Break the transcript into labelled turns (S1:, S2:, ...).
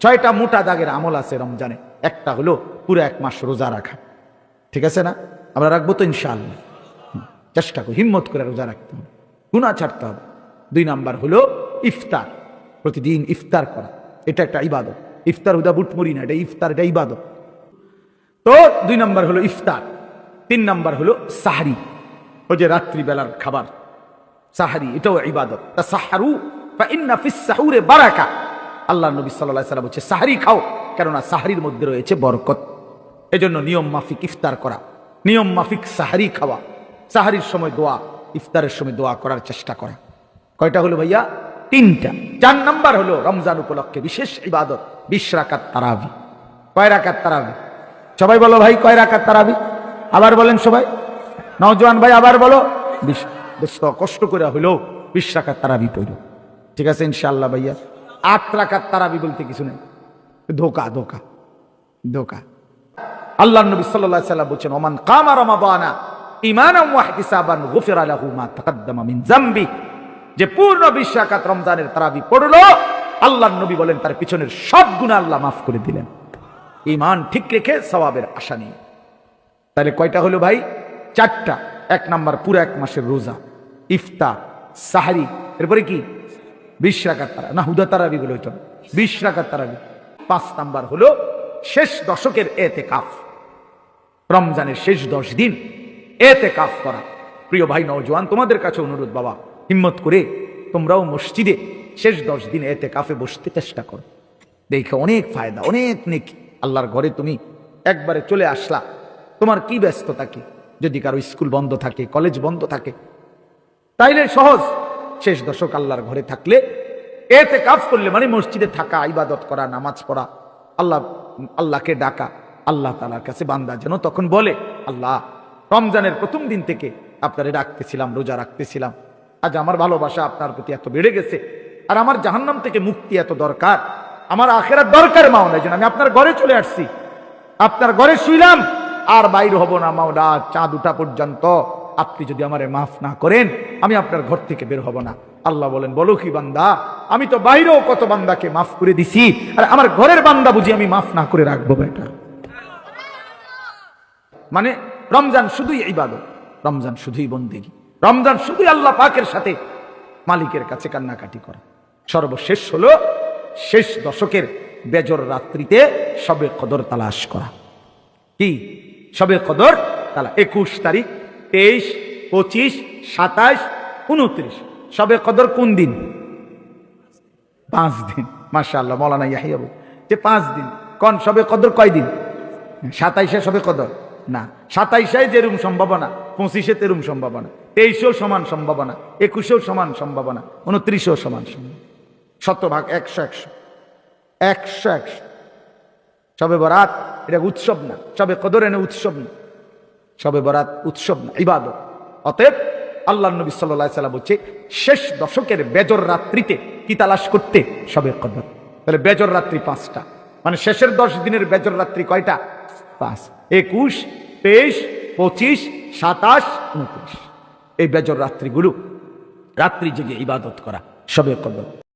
S1: ছয়টা মোটা দাগের আমল আছে রমজানে। একটা হলো পুরো এক মাস রোজা রাখা। ঠিক আছে না? আমরা রাখব তো ইনশাআল্লাহ। চেষ্টা করি, হিম্মত করে রোজা রাখতে হবে। গুণা ছাড়তে হবে। দুই নাম্বার হলো ইফতার। প্রতিদিন ইফতার করা। এটা একটা ইবাদত। ইফতার হুদা বুটমুড়ি না, এটা ইফতার, এটা ইবাদত। তো দুই নাম্বার হলো ইফতার। তিন নাম্বার হলো সাহারি। ওই যে রাত্রিবেলার খাবার। সাহারি, এটাও ইবাদত। তা সাহারু বা ইন্না ফিস সাহুরে বারাকা। আল্লাহ নবী সাল্লাহ সাল্লাম বলছে, সাহারি খাও, কেননা সাহারির মধ্যে রয়েছে বরকত। এজন্য নিয়ম মাফিক ইফতার করা, নিয়ম মাফিক সাহারি খাওয়া, সাহারির সময় দোয়া, ইফতারের সময় দোয়া করার চেষ্টা করা। কয়টা হলো ভাইয়া? তিনটা। চার নাম্বার হলো রমজান উপলক্ষে বিশেষ ইবাদত, বিশ রাকাত তারাবি। কয় রাকাত তারাবি? সবাই বলো ভাই, কয় রাকাত তারাবি? আবার বলেন সবাই। নওজোয়ান ভাই, আবার বলো। বিশ কষ্ট করে হইল বিশ রাকাত তারাবি পড়ো। ঠিক আছে ইনশাআল্লাহ ভাইয়া? আট রাকাত তারাবি বলতে কিছু নেই। ধোকা ধোকা ধোকা। আল্লাহ নবী আলাইহি সাল্লাম বলছেন, ওমান কামা যামবি যে পূর্ণ বিশ রাকাত রমজানের তারাবি পড়ল, আল্লাহর নবী বলেন, তার পিছনের সব গুনাহ আল্লাহ মাফ করে দিলেন। ঈমান ঠিক রেখে সওয়াবের আশা নিয়ে। তাহলে কয়টা হলো ভাই? চারটা। এক নাম্বার, পুরো এক মাসের রোজা, ইফতার, সাহারি। এরপরে কি? বিশ রাকাত তারা। না, হুদা তারাবি বলে ওইটা বিশ রাকাত তারাবি। পাঁচ নাম্বার হলো শেষ দশকের এতে কাফ রমজানের শেষ দশ দিন এতে কাফ করা। প্রিয় ভাই নওজোয়ান, তোমাদের কাছে অনুরোধ বাবা, হিম্মত করে তোমরাও মসজিদে শেষ দশ দিন এতে কাফে বসতে চেষ্টা করো। দেখে অনেক ফায়দা, অনেক নেক। আল্লাহর ঘরে তুমি একবারে চলে আসলা। তোমার কি ব্যস্ততা কি? যদি কারও স্কুল বন্ধ থাকে, কলেজ বন্ধ থাকে, তাইলে সহজ। শেষ দশক আল্লাহর ঘরে থাকলে, এতে কাজ করলে মানে মসজিদে থাকা, ইবাদত করা, নামাজ পড়া, আল্লাহ, আল্লাহকে ডাকা, আল্লাহ তালার কাছে বান্দা যেন তখন বলে, আল্লাহ, রমজানের প্রথম দিন থেকে আপনারে ডাকতেছিলাম রোজা রাখতেছিলাম। আজ আমার ভালোবাসা আপনার প্রতি এত বেড়ে গেছে, আর আমার জাহান্নাম থেকে মুক্তি এত দরকার, আমার আখেরার দরকার মাওলা যেন আমি আপনার ঘরে চলে আসছি। আপনার ঘরে শুইলাম, আর বাইর হব না মাওলা চাঁদ উঠা পর্যন্ত। আপনি যদি আমারে মাফ না করেন, আমি আপনার ঘর থেকে বের হব না। আল্লাহ বলেন, বলো কি বান্দা, আমি তো বাইরেও কত বান্দাকে মাফ করে দিছি, আর আমার ঘরের বান্দা বুঝি আমি মাফ না করে রাখব বেটা? মানে রমজান শুধুই ইবাদত, রমজান শুধুই বন্দেগি, রমজান শুধুই আল্লাহ পাকের সাথে মালিকের কাছে কান্নাকাটি করা। সর্বশেষ হলো শেষ দশকের বেজর রাত্রিতে সবে কদর তালাশ করা। কি? সবে কদর? তালা একুশ তারিখ তেইশ পঁচিশ সাতাশ উনত্রিশ। সবে কদর কোন দিন? পাঁচ দিন। মাসা আল্লাহ মৌলানা ইয়াহিয়া বল, যে পাঁচ দিন। কন সবে কদর কয় দিন? সাতাইশে সবে কদর। না সাতাইশে যেরকম সম্ভাবনা পঁচিশে তেরুম সম্ভাবনা তেইশেও সমান সম্ভাবনা একুশেও সমান সম্ভাবনা উনত্রিশেও সমান সম্ভাবনা। শতভাগ একশো একশো। একশো একশো। সবে বরাত এটা উৎসব না। সবে কদর এনে উৎসব না। সবে বরাত, উৎসব, ইবাদত। অতএব আল্লাহ নবী সাল্লাহ সাল্লাম বলছে, শেষ দশকের বেজর রাত্রিতে কি তালাশ করতে? সবে কদর। তাহলে বেজর রাত্রি পাঁচটা। মানে শেষের দশ দিনের বেজর রাত্রি কয়টা? পাঁচ। একুশ, তেইশ, পঁচিশ, সাতাশ, উনত্রিশ। এই বেজর রাত্রিগুলো রাত্রি জেগে ইবাদত করা, সবে কদর।